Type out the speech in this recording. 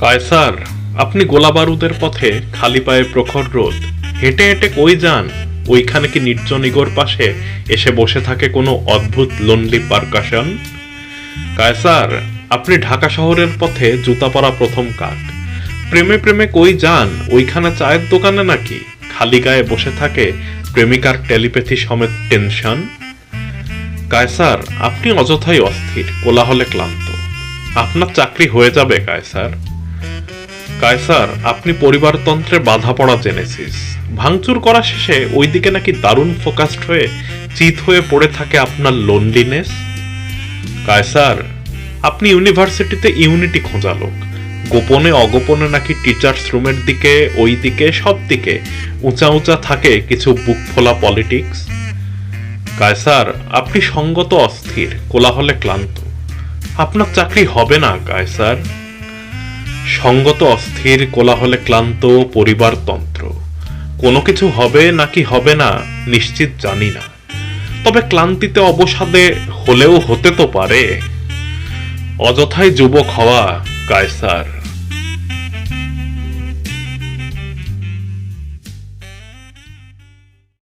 কায়সার, আপনি গোলা বারুদের পথে খালি পায়ে প্রখর রোদ। হেঁটে হেঁটে কই যান? ওইখানে কি নির্জন ইগোর পাশে এসে বসে থাকে কোনো অদ্ভুত লনলি পারকাশন কায়সার, আপনি ঢাকা শহরের পথে জুতা পরা প্রথম কাক। প্রেমে প্রেমে কই যান? ওইখানে চায়ের দোকানে নাকি? খালি গায়ে বসে থাকে প্রেমিকার টেলিপ্যাথি সমেত টেনশন? কায়সার, আপনি অযথাই অস্থির, কোলাহলে ক্লান্ত। আপনার চাকরি হয়ে যাবে, কায়সার। কায়সার আপনি পরিবারতন্ত্রে বাধা পড়া জেনেসিস। ভাঙচুর করা শেষে ওইদিকে নাকি দারুণ ফোকাসড হয়ে চিত হয়ে পড়ে থাকে আপনার লোনলিনেস কায়সার আপনি ইউনিভার্সিটিতে ইউনিটি খোঁজা লোক। গোপনে অগোপনে নাকি টিচার্স রুমের দিকে ওই দিকে সব দিকে উঁচা উঁচা থাকে কিছু বুক ফোলা পলিটিক্স কায়সার আপনি সঙ্গত অস্থির, কোলাহলে ক্লান্ত। আপনার চাকরি হবে না কায়সার সঙ্গত অস্থির কোলাহলে ক্লান্ত পরিবারতন্ত্র কোনো কিছু হবে নাকি হবে না নিশ্চিত জানি না। তবে ক্লান্তিতে অবসাদে হলেও হতে তো পারে। অযথায় যুবক হওয়া, কায়সার।